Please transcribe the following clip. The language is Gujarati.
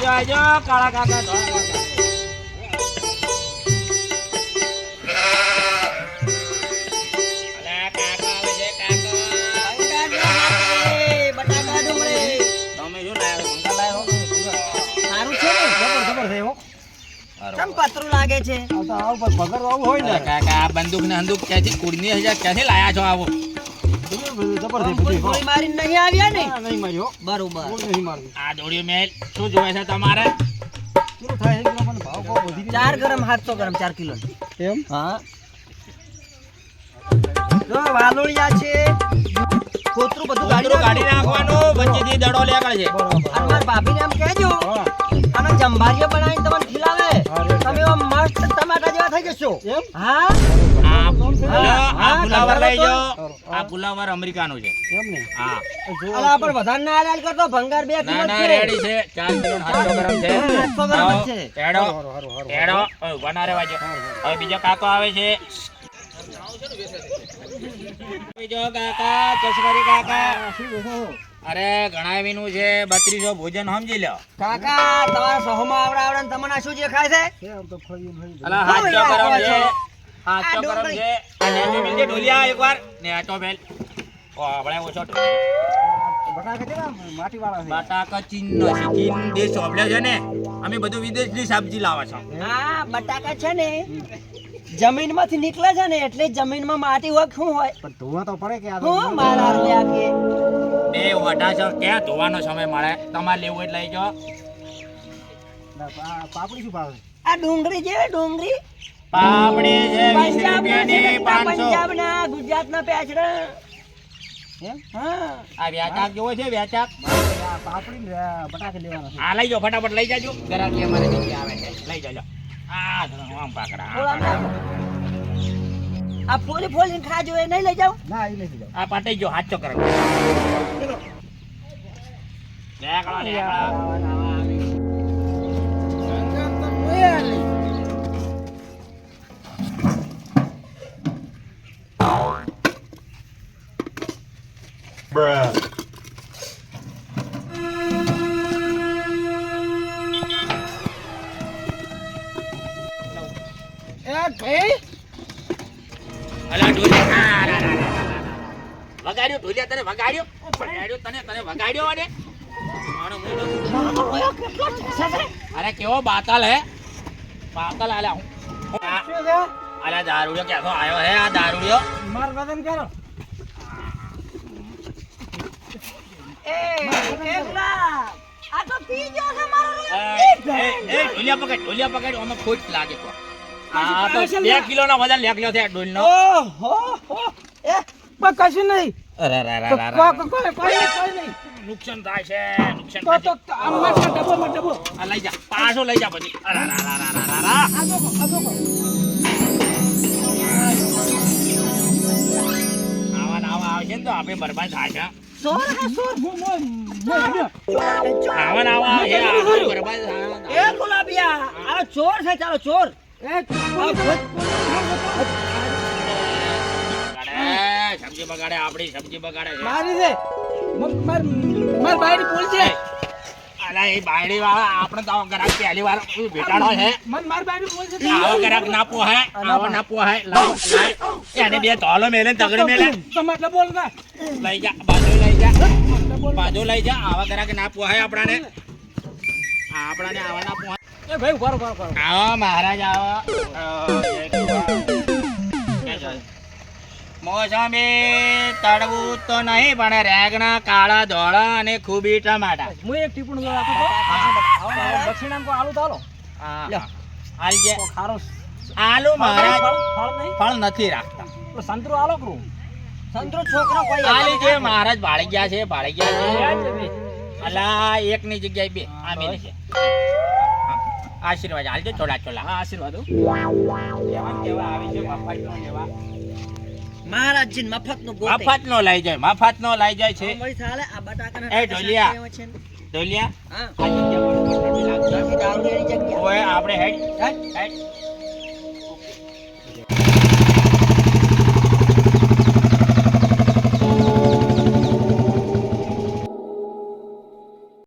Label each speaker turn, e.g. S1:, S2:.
S1: કાળા આજો કાળા કાકા અલા, કાકા આવે છે, કાકા.
S2: બટાકા ડુંગળી.
S1: તમે શું લાયા છો? ભૂંગા લાયા છો?
S2: સારું છે ને?
S3: જબર જબર છે હો.
S2: કેમ પતરું લાગે છે?
S3: આવું હોય ને.
S1: કાકા આ બંદૂક ને બંદૂક ક્યાંથી કુડની હજાર ક્યાંથી લાયા છો આવો?
S2: ગોળી મારીને નહીં આવ્યા ને?
S3: નહીં મારી
S2: બરોબર.
S3: નહીં મારી
S1: આ દોડ્યું મેલ. શું જોવે છે તમારે?
S3: કેટલું થાય? છે મને ભાવ ભાવ વધી
S2: ચાર ગ્રામ સાતસો ગ્રામ ચાર કિલો.
S3: એમ?
S2: હા. જો વાલોળિયા છે. કોતરું બધું
S1: કાઢી
S2: કાઢી
S1: નાખવાનું વચ્ચેથી દડો લેકળ છે
S2: અને મારા ભાભીને એમ કહેજો અને જંભારીઓ બનાવીને તમને ખીલાવે. તમે મસ્ત ટમાટા હા.
S1: આ ફુલાવર લઈ જાઓ. આ ફુલાવર અમેરિકાનું છે.
S3: એમ ને?
S1: હા.
S2: અલા પણ વધારે ના હાલ કરતો ભંગાર બે
S1: ના
S2: કિલો
S1: ના
S2: છે.
S1: Ready kilogram. એડો. એડો હવે ઊભા બીજો કાકો આવે છે. બીજો કાકા ચશ્મરી કાકા.
S3: શું બેઠો ઘણા
S1: અરે ગણાવીનું છે બત્રીસો ભોજન સમજી લો
S2: કાકા તમારા સહોમાં આવડે આવડે ને તમને શું જે ખાય છે?
S3: છે આમ તો ફળિયું ને ફળિયું.
S1: અલા હાચો ગરમ છે? હાચો
S2: આ
S1: છે? આ નેચો મિલજે ઢોલિયા એકવાર? ને આટો બેલ ઓ આપણે ઓછો
S3: બટાકા
S1: ચીનનો છે ચીન દેશ સોંપડ્યો છે ને? અમે બધું વિદેશની સબ્જી લાવે છો.
S2: હા બટાકા છે ને. જમીનમાંથી નીકળે છે ને એટલે જમીનમાં માટી હોય શું હોય?
S3: પણ ધોવા તો પડે કે આ તો
S2: હું મારા હારું આખી
S1: બે વટા છે ક્યાં ધોવાનો સમય મળે? તમારે લેવું એટલે લઈ જાઓ.
S3: પાપડી શું ભાવે?
S2: આ ડુંગળી છે ડુંગળી.
S1: પાપડી છે વીસ
S2: પંજાબના છે
S1: રૂપિયાની
S2: બેટા,
S1: પાંચસો.
S2: પંજાબના ગુજરાતના પેચડા
S1: આ વ્યાચાક જોવો છે વ્યાચાક
S3: પાપડી બટાકા લેવાના છે.
S1: આ લઈ જાઓ ફટાફટ લઈ જાજો. ગરાકી અમારે આવે છે. લઈ જાજો. આ જો આમ પાકડા. આ
S2: ફોલી ફોલીને ખાજો એ નહીં લઈ જાવ
S3: ના એ નથી જાવ
S1: આ પાટઈ ગયો હાચો કરો. લેકડો લેકડો અલા ઢોલિયા આ, રા, રા, રા, રા, રા, રા. વગાડ્યો ઢોલિયા તને વગાડ્યો? વગાડ્યો તને તને વગાડ્યો અને અરે કેવો બાતલ હે? બાતલ આલા હું
S3: શું
S1: દારૂડિયો ક્યાંથી આવ્યો હે આ દારૂડિયો?
S3: માર વજન કરો.
S2: એ એકલા. આ તો પી ગયો છે મારો
S1: એ એ, ઢોલિયા પકડ ઢોલિયા પકડ આમાં ખોટ લાગે તો આ તો બે કિલો નો વજન લેખલ્યો છે ડોલ નો
S2: એ
S3: પણ કશું નહીં.
S1: અરે રા રા રા રા.
S3: કોઈ કોઈ કોઈ નહીં.
S1: નુકસાન થાય છે નુકસાન થાય
S3: તો
S1: છે.
S3: આમાં તો માં ડબ્બો.
S1: આ લઈ જા પાછો લઈ જા પછી. અરે રા રા રા રા રા રા.
S3: આ દોકો આ દોકો
S1: આવા ને આવા આવશે ને તો આપણે બરબાદ થાય છે.
S2: સોર હે સોર.
S3: મોય મોય
S1: આવા આવા આવશે બરબાદ
S2: એ ગુલાબિયા આ ચોર છે ચાલો ચોર.
S3: એ
S1: સબ્જી બગાડે આપણી સબ્જી બગાડે
S3: મારી છે માર માર બાયડી પોલ છે.
S1: અલા એ બાયડી વાળા આપણે તો ગ્રાહક પહેલી વાર ભેટાડો છે
S3: મન માર બાયડી પોલ છે.
S1: આવો ગ્રાહક ના પોહાય આવો ના પોહાય લાવ. એને બે ધોલો મેલે તગડી મેલે.
S3: બોલ કા
S1: લઈ જા બાજુ લઈ જા. બાજુ લઈ જા આવા ગ્રાહક ના પોહાય આપણાને. આપણાને આવા ના પોહાય
S3: એ ભાઈ ઊભા ઊભા ઊભા
S1: આવો મહારાજ આવો. તો નહીં પણ રેગણા કાળા ધોળા અને ખૂબી ટમાટા.
S3: હું એક ટીપણું દક્ષિણામ કો આલુ ખારો
S1: મહારાજ.
S3: ફળ નહીં?
S1: ફળ નથી રાખતા.
S3: સંતરો આલો કરું.
S2: સંતરો છોકરો કોઈ
S1: આલી જે મહારાજ ભાળી ગયા છે ભાળી ગયા છે. અલા એક ની જગ્યાએ બે આ મેલી છે. આશીર્વાદ. હાલજો થોડા ચોલા
S3: હા આશીર્વાદ.
S1: કેવા આવી છે મફત નો લેવા
S2: મહારાજજી મફત ગોતે.
S1: મફત લઈ જાય મફત નો લઈ જાય છે.
S2: અમારી થાળે આ બટાકાના
S1: એ ઢોલિયા. ઢોલિયા?
S2: હા.
S1: ઓય આપણે. હેડ.